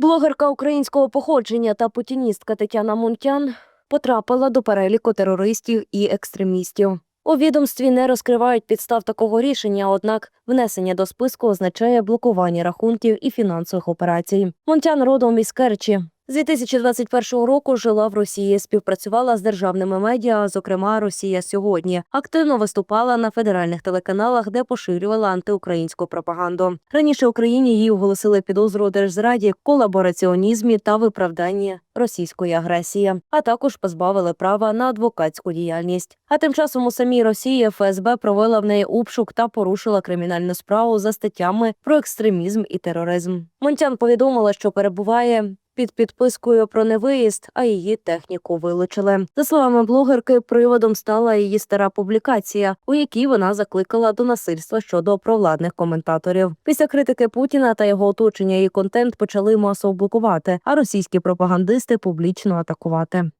Блогерка українського походження та путіністка Тетяна Мунтян потрапила до переліку терористів і екстремістів. У відомстві не розкривають підстав такого рішення, однак внесення до списку означає блокування рахунків і фінансових операцій. Мунтян родом із Керчі. З 2021 року жила в Росії, співпрацювала з державними медіа, зокрема Росія сьогодні. Активно виступала на федеральних телеканалах, де поширювала антиукраїнську пропаганду. Раніше Україні їй оголосили підозру у держзраді, колабораціонізмі та виправданні російської агресії, а також позбавили права на адвокатську діяльність. А тим часом у самій Росії ФСБ провела в неї обшук та порушила кримінальну справу за статтями про екстремізм і тероризм. Монтян повідомила, що перебуває під підпискою про невиїзд, а її техніку вилучили. За словами блогерки, приводом стала її стара публікація, у якій вона закликала до насильства щодо провладних коментаторів. Після критики Путіна та його оточення її контент почали масово блокувати, а російські пропагандисти публічно атакувати.